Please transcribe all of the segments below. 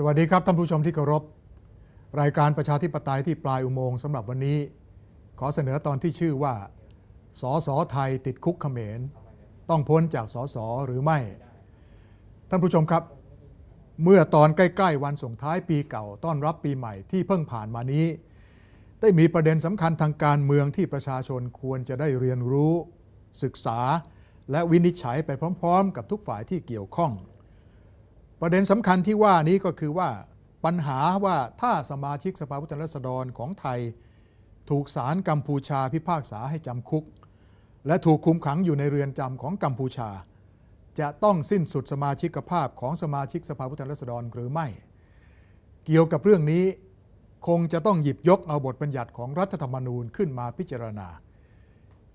สวัสดีครับท่านผู้ชมที่เคารพ รายการประชาธิปไตยที่ปลายอุโมงค์สำหรับวันนี้ ขอเสนอตอนที่ชื่อว่าสอสอไทยติดคุกเขมร ต้องพ้นจากสอสอหรือไม่ ท่านผู้ชมครับ เมื่อตอนใกล้ๆ วันส่งท้ายปีเก่าต้อนรับปีใหม่ที่เพิ่งผ่านมานี้ ได้มีประเด็นสำคัญทางการเมืองที่ประชาชนควรจะได้เรียนรู้ ศึกษา และวินิจฉัยไปพร้อม ๆ กับทุกฝ่ายที่เกี่ยวข้อง ประเด็นสำคัญที่ว่านี้ก็คือว่าปัญหาว่าถ้าสมาชิกสภาผู้แทนราษฎรของไทย ถูกศาลกัมพูชาพิพากษาให้จำคุก และถูกคุมขังอยู่ในเรือนจำของกัมพูชา จะต้องสิ้นสุดสมาชิกภาพของสมาชิกสภาผู้แทนราษฎรหรือไม่ เกี่ยวกับเรื่องนี้คงจะต้องหยิบยกเอาบทบัญญัติของรัฐธรรมนูญขึ้นมาพิจารณา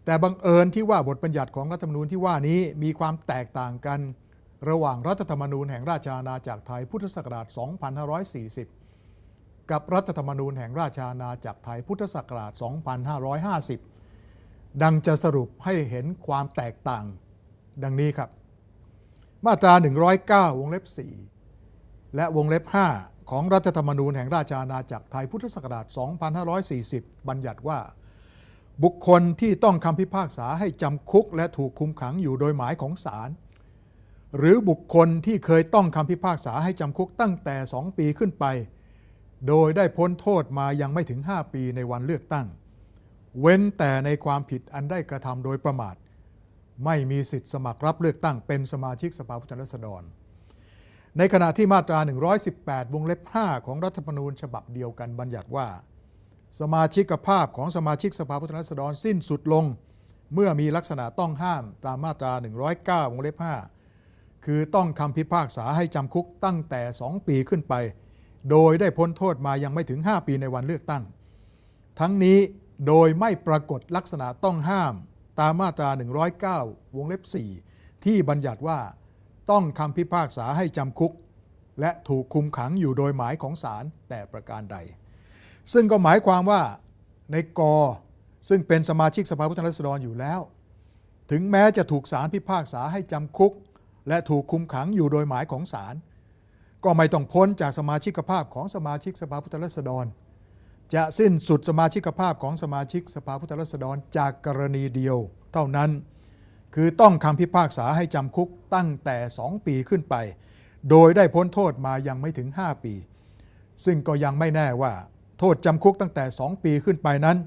แต่บังเอิญที่ว่าบทบัญญัติของรัฐธรรมนูญที่ว่านี้มีความแตกต่างกัน ระหว่างรัฐธรรมนูญแห่งราชอาณาจักรไทยพุทธศักราช 2540 กับรัฐธรรมนูญแห่งราชอาณาจักรไทยพุทธศักราช 2550 ดังจะสรุปให้เห็นความแตกต่าง ดังนี้ครับ มาตรา 109 วงเล็บ 4 และวงเล็บ 5 ของรัฐธรรมนูญแห่งราชอาณาจักรไทยพุทธศักราช 2540 บัญญัติว่าบุคคลที่ต้องคำพิพากษาให้จำคุกและถูกคุมขังอยู่โดยหมายของศาล หรือบุคคลที่เคยต้องคำพิพากษาให้จำคุกตั้งแต่ 2 ปีขึ้นไป โดยได้พ้นโทษมายังไม่ถึง 5 ปีในวันเลือกตั้ง เว้นแต่ในความผิดอันได้กระทำโดยประมาท ไม่มีสิทธิสมัครรับเลือกตั้งเป็นสมาชิกสภาผู้แทนราษฎร ในขณะที่มาตรา 118 วงเล็บ 5 ของรัฐธรรมนูญฉบับเดียวกันบัญญัติว่า สมาชิกภาพของสมาชิกสภาผู้แทนราษฎรสิ้นสุดลง เมื่อมีลักษณะต้องห้ามตามมาตรา 109 วงเล็บ 5 คือต้องคำพิพากษาให้จำคุกตั้งแต่ 2 ปีขึ้นไป โดยได้พ้นโทษมายังไม่ถึง 5 ปีในวันเลือกตั้ง ทั้งนี้โดยไม่ปรากฏลักษณะต้องห้ามตามมาตรา 109 วงเล็บ 4 ที่บัญญัติว่าต้องคำพิพากษาให้จำคุก และถูกคุมขังอยู่โดยหมายของศาลแต่ประการใด ซึ่งก็หมายความว่าในกอซึ่งเป็นสมาชิกสภาผู้แทนราษฎรอยู่แล้ว ถึงแม้จะถูกศาลพิพากษาให้จำคุก และถูกคุมขังอยู่โดยหมายของศาลก็ไม่ต้องพ้นจากสมาชิกภาพของสมาชิกสภาผู้แทนราษฎร จะสิ้นสุดสมาชิกภาพของสมาชิกสภาผู้แทนราษฎรจากกรณีเดียว เท่านั้น คือต้องคำพิพากษาให้จำคุกตั้งแต่ 2 ปีขึ้นไป โดยได้พ้นโทษมายังไม่ถึง 5 ปี ซึ่งก็ยังไม่แน่ว่า โทษจำคุกตั้งแต่ 2 ปีขึ้นไปนั้น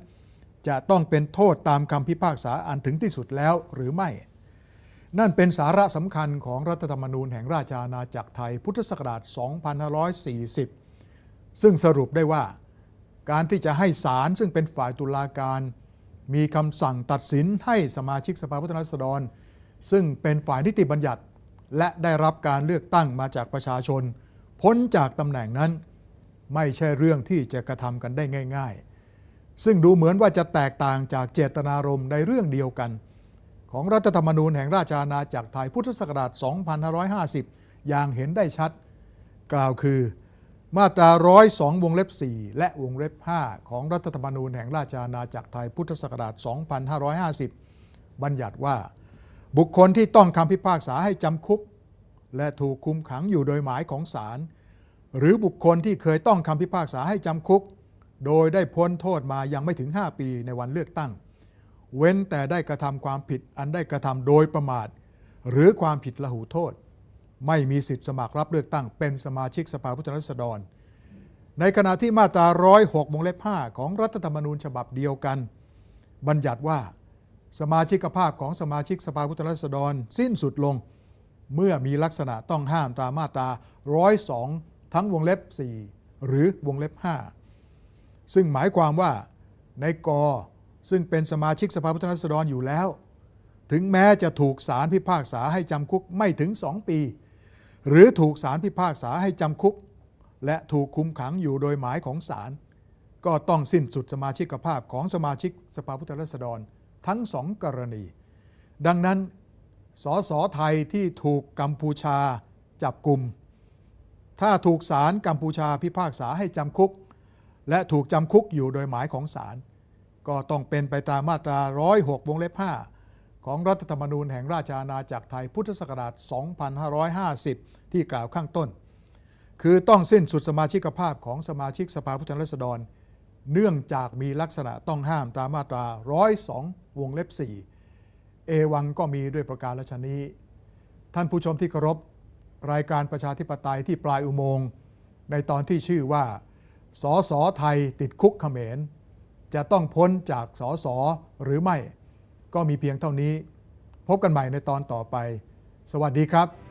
จะต้องเป็นโทษตามคำพิพากษาอันถึงที่สุดแล้วหรือไม่ นั่นเป็นสาระสำคัญของรัฐธรรมนูญแห่งราชอาณาจักรไทยพุทธศักราช 2540 ซึ่งสรุปได้ว่า การที่จะให้ศาลซึ่งเป็นฝ่ายตุลาการ มีคำสั่งตัดสินให้สมาชิกสภาผู้แทนราษฎร ซึ่งเป็นฝ่ายนิติบัญญัติ และได้รับการเลือกตั้งมาจากประชาชน พ้นจากตำแหน่งนั้น ไม่ใช่เรื่องที่จะกระทำกันได้ง่าย ๆ ซึ่งดูเหมือนว่าจะแตกต่างจากเจตนารมณ์ในเรื่องเดียวกัน ของรัฐธรรมนูญแห่งราชอาณาจักรไทยพุทธศักราช 2550 อย่างเห็นได้ชัด กล่าวคือมาตรา 102 วงเล็บ 4 และวงเล็บ 5 ของรัฐธรรมนูญแห่งราชอาณาจักรไทยพุทธศักราช 2550 บัญญัติว่า บุคคลที่ต้องคำพิพากษาให้จำคุก และถูกคุมขังอยู่โดยหมายของศาลหรือบุคคลที่เคยต้องคำพิพากษาให้จำคุก โดยได้พ้นโทษมายังไม่ถึง 5 ปีในวันเลือกตั้ง เว้นแต่ได้กระทำความผิดอันได้กระทำโดยประมาท หรือความผิดละหูโทษ ไม่มีสิทธิสมัครรับเลือกตั้งเป็นสมาชิกสภาผู้แทนราษฎร ในขณะที่มาตรา106วงเล็บ5ของรัฐธรรมนูญฉบับเดียวกัน บัญญัติว่า สมาชิกภาพของสมาชิกสภาผู้แทนราษฎร สิ้นสุดลง เมื่อมีลักษณะต้องห้ามตามมาตรา102 ทั้งวงเล็บ 4 หรือวงเล็บ 5 ซึ่งหมายความว่าในกอ ซึ่งเป็นสมาชิกสภาผู้แทนราษฎรอยู่แล้ว ถึงแม้จะถูกศาลพิพากษาให้จำคุกไม่ถึง 2 ปี หรือถูกศาลพิพากษาให้จำคุก และถูกคุมขังอยู่โดยหมายของศาลก็ต้องสิ้นสุดสมาชิกภาพของสมาชิกสภาผู้แทนราษฎรทั้งสองกรณี ดังนั้นสสไทยที่ถูกกัมพูชาจับกลุ่ม ถ้าถูกศาลกัมพูชาพิพากษาให้จำคุก และถูกจำคุกอยู่โดยหมายของศาล ก็ต้องเป็นไปตามมาตรา 106 วงเล็บ 5 ของรัฐธรรมนูญแห่งราชอาณาจักรไทยพุทธศักราช 2550 ที่กล่าวข้างต้น คือต้องสิ้นสุดสมาชิกภาพของสมาชิกสภาผู้แทนราษฎร เนื่องจากมีลักษณะต้องห้ามตามมาตรา 102 วงเล็บ 4 เอวังก็มีด้วยประการละนี้ ท่านผู้ชมที่เคารพรายการประชาธิปไตยที่ปลายอุโมงค์ในตอนที่ชื่อว่าสอสอไทยติดคุกเขมร จะต้องพ้นจากสอสอหรือไม่ ก็มีเพียงเท่านี้ พบกันใหม่ในตอนต่อไป สวัสดีครับ